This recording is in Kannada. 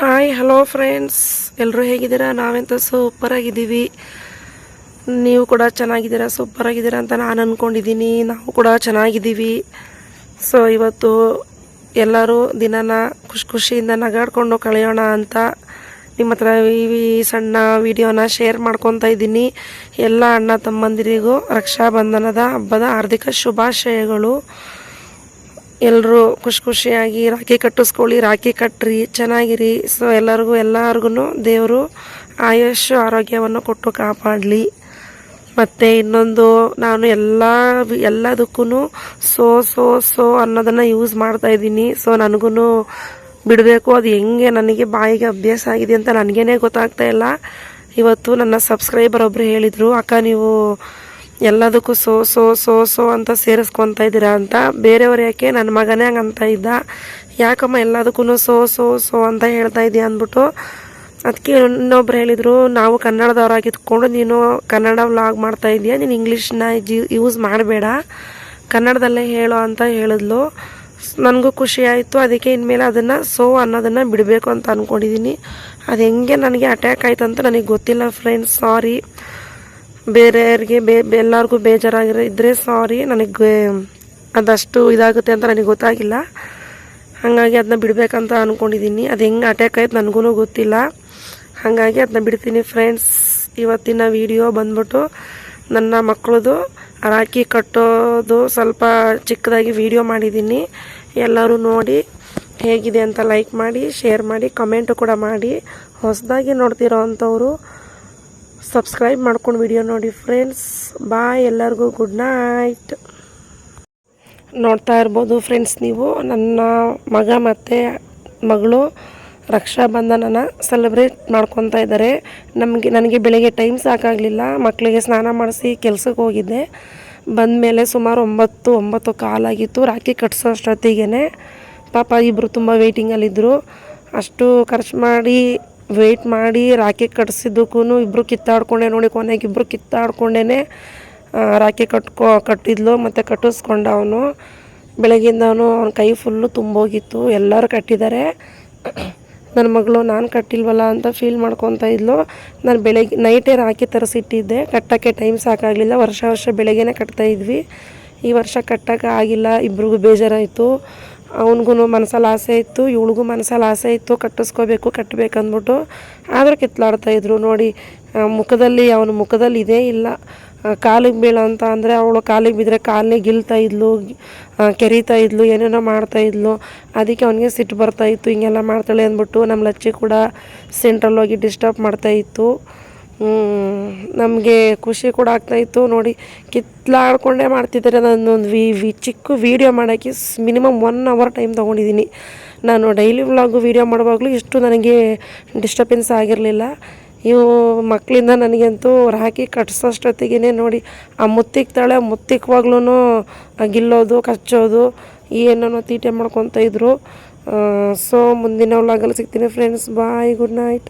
ಹಾಯ್ ಹಲೋ ಫ್ರೆಂಡ್ಸ್ ಎಲ್ಲರೂ ಹೇಗಿದ್ದೀರಾ? ನಾವೆಂತ ಸೂಪರಾಗಿದ್ದೀವಿ ನೀವು ಕೂಡ ಚೆನ್ನಾಗಿದ್ದೀರಾ? ಸೂಪರಾಗಿದ್ದೀರಾ ಅಂತ ನಾನು ಅಂದ್ಕೊಂಡಿದ್ದೀನಿ ನಾವು ಕೂಡ ಚೆನ್ನಾಗಿದ್ದೀವಿ. ಸೊ ಇವತ್ತು ಎಲ್ಲರೂ ದಿನನ ಖುಷಿ ಖುಷಿಯಿಂದ ನಗಾಡ್ಕೊಂಡು ಕಳೆಯೋಣ ಅಂತ ನಿಮ್ಮ ಹತ್ರ ಈ ಸಣ್ಣ ವಿಡಿಯೋನ ಶೇರ್ ಮಾಡ್ಕೊತಾ ಇದ್ದೀನಿ. ಎಲ್ಲ ಅಣ್ಣ ತಮ್ಮಂದಿರಿಗೂ ರಕ್ಷಾಬಂಧನದ ಹಬ್ಬದ ಹಾರ್ದಿಕ ಶುಭಾಶಯಗಳು. ಎಲ್ಲರೂ ಖುಷಿ ಖುಷಿಯಾಗಿ ರಾಖಿ ಕಟ್ಟಿಸ್ಕೊಳ್ಳಿ, ರಾಖಿ ಕಟ್ಟ್ರಿ, ಚೆನ್ನಾಗಿರಿ. ಸೊ ಎಲ್ಲರಿಗೂ ಎಲ್ಲರಿಗೂ ದೇವರು ಆಯುಷ್ ಆರೋಗ್ಯವನ್ನು ಕೊಟ್ಟು ಕಾಪಾಡಲಿ. ಮತ್ತು ಇನ್ನೊಂದು, ನಾನು ಎಲ್ಲ ಎಲ್ಲದಕ್ಕೂ ಸೋ ಸೋ ಸೋ ಅನ್ನೋದನ್ನು ಯೂಸ್ ಮಾಡ್ತಾ ಇದ್ದೀನಿ. ಸೊ ನನಗೂ ಬಿಡಬೇಕು, ಅದು ಹೆಂಗೆ ನನಗೆ ಬಾಯಿಗೆ ಅಭ್ಯಾಸ ಆಗಿದೆ ಅಂತ ನನಗೇನೆ ಗೊತ್ತಾಗ್ತಾ ಇಲ್ಲ. ಇವತ್ತು ನನ್ನ ಸಬ್ಸ್ಕ್ರೈಬರ್ ಒಬ್ಬರು ಹೇಳಿದರು, ಅಕ್ಕ, ನೀವು ಎಲ್ಲದಕ್ಕೂ ಸೋ ಸೋ ಸೋ ಸೋ ಅಂತ ಸೇರಿಸ್ಕೊತ ಇದ್ದೀರಾ ಅಂತ. ಬೇರೆಯವ್ರು ಯಾಕೆ? ನನ್ನ ಮಗನೇ ಹಂಗೆ ಅಂತ ಇದ್ದ. ಯಾಕಮ್ಮ ಎಲ್ಲದಕ್ಕೂ ಸೋ ಸೋ ಸೋ ಅಂತ ಹೇಳ್ತಾ ಇದೀಯ ಅಂದ್ಬಿಟ್ಟು ಅದಕ್ಕೆ ಇನ್ನೊಬ್ರು ಹೇಳಿದರು, ನಾವು ಕನ್ನಡದವರಾಗಿದ್ಕೊಂಡು ನೀನು ಕನ್ನಡ ವ್ಲಾಗ್ ಮಾಡ್ತಾ ಇದೀಯ. ನೀನು ಇಂಗ್ಲೀಷ್ನ ಯೂಸ್ ಮಾಡಬೇಡ. ಕನ್ನಡದಲ್ಲೇ ಹೇಳು ಅಂತ ಹೇಳಿದ್ಲು. ನನಗೂ ಖುಷಿ ಆಯಿತು. ಅದಕ್ಕೆ ಇನ್ಮೇಲೆ ಅದನ್ನು ಸೋ ಅನ್ನೋದನ್ನು ಬಿಡಬೇಕು ಅಂತ ಅಂದ್ಕೊಂಡಿದ್ದೀನಿ ಅದು ಹೆಂಗೆ ನನಗೆ ಅಟ್ಯಾಕ್ ಆಯ್ತು ಅಂತ ನನಗೆ ಗೊತ್ತಿಲ್ಲ ಫ್ರೆಂಡ್ಸ್ ಸಾರಿ ಬೇರೆಯವ್ರಿಗೆ ಬೇ ಎಲ್ಲರಿಗೂ ಬೇಜಾರಾಗಿರೋ ಇದ್ದರೆ ಸಾರಿ, ನನಗೆ ಅದಷ್ಟು ಇದಾಗುತ್ತೆ ಅಂತ ನನಗೆ ಗೊತ್ತಾಗಿಲ್ಲ. ಹಾಗಾಗಿ ಅದನ್ನ ಬಿಡಬೇಕಂತ ಅಂದ್ಕೊಂಡಿದ್ದೀನಿ ಅದು ಹೆಂಗೆ ಅಟ್ಯಾಕ್ ಆಯ್ತು ನನಗೂ ಗೊತ್ತಿಲ್ಲ. ಹಾಗಾಗಿ ಅದನ್ನ ಬಿಡ್ತೀನಿ ಫ್ರೆಂಡ್ಸ್ ಇವತ್ತಿನ ವಿಡಿಯೋ ಬಂದ್ಬಿಟ್ಟು ನನ್ನ ಮಕ್ಕಳದು ರಾಖಿ ಕಟ್ಟೋದು ಸ್ವಲ್ಪ ಚಿಕ್ಕದಾಗಿ ವಿಡಿಯೋ ಮಾಡಿದ್ದೀನಿ ಎಲ್ಲರೂ ನೋಡಿ ಹೇಗಿದೆ ಅಂತ ಲೈಕ್ ಮಾಡಿ ಶೇರ್ ಮಾಡಿ ಕಮೆಂಟು ಕೂಡ ಮಾಡಿ. ಹೊಸದಾಗಿ ನೋಡ್ತಿರೋ ಅಂಥವರು ಸಬ್ಸ್ಕ್ರೈಬ್ ಮಾಡ್ಕೊಂಡು ವಿಡಿಯೋ ನೋಡಿ ಫ್ರೆಂಡ್ಸ್ ಬಾಯ್ ಎಲ್ಲರಿಗೂ. ಗುಡ್ ನೈಟ್ ನೋಡ್ತಾ ಇರ್ಬೋದು ಫ್ರೆಂಡ್ಸ್ ನೀವು. ನನ್ನ ಮಗ ಮತ್ತು ಮಗಳು ರಕ್ಷಾ ಬಂಧನನ ಸೆಲೆಬ್ರೇಟ್ ಮಾಡ್ಕೊತಾ ಇದ್ದಾರೆ. ನಮಗೆ, ನನಗೆ ಬೆಳಗ್ಗೆ ಟೈಮ್ ಸಾಕಾಗಲಿಲ್ಲ. ಮಕ್ಕಳಿಗೆ ಸ್ನಾನ ಮಾಡಿಸಿ ಕೆಲಸಕ್ಕೆ ಹೋಗಿದ್ದೆ. ಬಂದ ಮೇಲೆ ಸುಮಾರು ಒಂಬತ್ತು ಒಂಬತ್ತು ಕಾಲಾಗಿತ್ತು ರಾಖಿ ಕಟ್ಸೋ ಅಷ್ಟೊತ್ತಿಗೆ ಪಾಪ ಇಬ್ಬರು ತುಂಬ ವೆಯ್ಟಿಂಗಲ್ಲಿದ್ದರು ಅಷ್ಟು ಖರ್ಚು ಮಾಡಿ ವೆಯ್ಟ್ ಮಾಡಿ ರಾಖಿ ಕಟ್ಸಿದ್ದಕ್ಕೂ ಇಬ್ಬರು ಕಿತ್ತಾಡ್ಕೊಂಡೆ ನೋಡಿ, ಕೊನೆಗೆ ಇಬ್ಬರು ಕಿತ್ತಾಡ್ಕೊಂಡೇ ರಾಖಿ ಕಟ್ಕೊ, ಕಟ್ಟಿದ್ಲು ಮತ್ತು ಕಟ್ಟಿಸ್ಕೊಂಡ ಅವನು ಬೆಳಗಿಂದ ಅವನು ಕೈ ಫುಲ್ಲು ತುಂಬೋಗಿತ್ತು, ಎಲ್ಲರೂ ಕಟ್ಟಿದ್ದಾರೆ. ನನ್ನ ಮಗಳು ನಾನು ಕಟ್ಟಿಲ್ವಲ್ಲ ಅಂತ ಫೀಲ್ ಮಾಡ್ಕೊತಾ ಇದ್ಲು. ನಾನು ಬೆಳಗ್ಗೆ ನೈಟೇ ರಾಖಿ ತರಿಸಿಟ್ಟಿದ್ದೆ, ಕಟ್ಟೋಕ್ಕೆ ಟೈಮ್ ಸಾಕಾಗಲಿಲ್ಲ. ವರ್ಷ ವರ್ಷ ಬೆಳಗ್ಗೆನೇ ಕಟ್ತಾಯಿದ್ವಿ ಈ ವರ್ಷ ಕಟ್ಟೋಕ್ಕೆ ಆಗಿಲ್ಲ, ಇಬ್ರಿಗೂ ಬೇಜಾರಾಯಿತು. ಅವನಿಗೂ ಮನಸ್ಸಲ್ಲಿ ಆಸೆ ಇತ್ತು, ಇವಳಿಗೂ ಮನಸ್ಸಲ್ಲಿ ಆಸೆ ಇತ್ತು, ಕಟ್ಟಿಸ್ಕೋಬೇಕು, ಕಟ್ಟಬೇಕಂದ್ಬಿಟ್ಟು ಆದರೂ ಕಿತ್ಲಾಡ್ತಾಯಿದ್ರು ನೋಡಿ ಮುಖದಲ್ಲಿ ಅವನ ಮುಖದಲ್ಲಿ ಇದೇ ಇಲ್ಲ. ಕಾಲಿಗೆ ಬೀಳ ಅಂತ ಅಂದರೆ ಅವಳು ಕಾಲಿಗೆ ಬಿದ್ದರೆ ಕಾಲನ್ನೇ ಗಿಲ್ತಾ ಇದ್ಲು ಕೆರೀತಾ ಇದ್ಲು, ಏನೇನೋ ಮಾಡ್ತಾ ಇದ್ಲು. ಅದಕ್ಕೆ ಅವನಿಗೆ ಸಿಟ್ಟು ಬರ್ತಾಯಿತ್ತು ಹಿಂಗೆಲ್ಲ ಮಾಡ್ತಾಳೆ ಅಂದ್ಬಿಟ್ಟು ನಮ್ಮ ಲಚ್ಚಿ ಕೂಡ ಸೆಂಟ್ರಲ್ಲಿ ಹೋಗಿ ಡಿಸ್ಟರ್ಬ್ ಮಾಡ್ತಾಯಿತ್ತು ನಮಗೆ ಖುಷಿ ಕೂಡ ಆಗ್ತಾಯಿತ್ತು ನೋಡಿ. ಕಿತ್ಲಾಡ್ಕೊಂಡೇ ಮಾಡ್ತಿದ್ದಾರೆ ನಾನೊಂದು ವಿ ವಿ, ಚಿಕ್ಕ ವೀಡಿಯೋ ಮಾಡೋಕ್ಕೆ ಮಿನಿಮಮ್ ಒನ್ ಅವರ್ ಟೈಮ್ ತೊಗೊಂಡಿದ್ದೀನಿ. ನಾನು ಡೈಲಿ ವ್ಲಾಗು ವೀಡಿಯೋ ಮಾಡುವಾಗಲೂ ಇಷ್ಟು ನನಗೆ ಡಿಸ್ಟರ್ಬೆನ್ಸ್ ಆಗಿರಲಿಲ್ಲ. ಇವು ಮಕ್ಕಳಿಂದ ನನಗಂತೂ ರಾಖಿ ಕಟ್ಸೋಷ್ಟೊತ್ತಿಗೆ ನೋಡಿ, ಆ ಮುತ್ತಿಕ್ತಾಳೆ ಮುತ್ತಿಕ್ವಾಗ್ಲೂ ಗಿಲ್ಲೋದು, ಕಚ್ಚೋದು, ಏನೇನೋ ತೀಟೆ ಮಾಡ್ಕೊತ ಇದ್ದರು ಸೊ ಮುಂದಿನ ವ್ಲಾಗಲ್ಲಿ ಸಿಗ್ತೀನಿ ಫ್ರೆಂಡ್ಸ್ ಬಾಯ್ ಗುಡ್ ನೈಟ್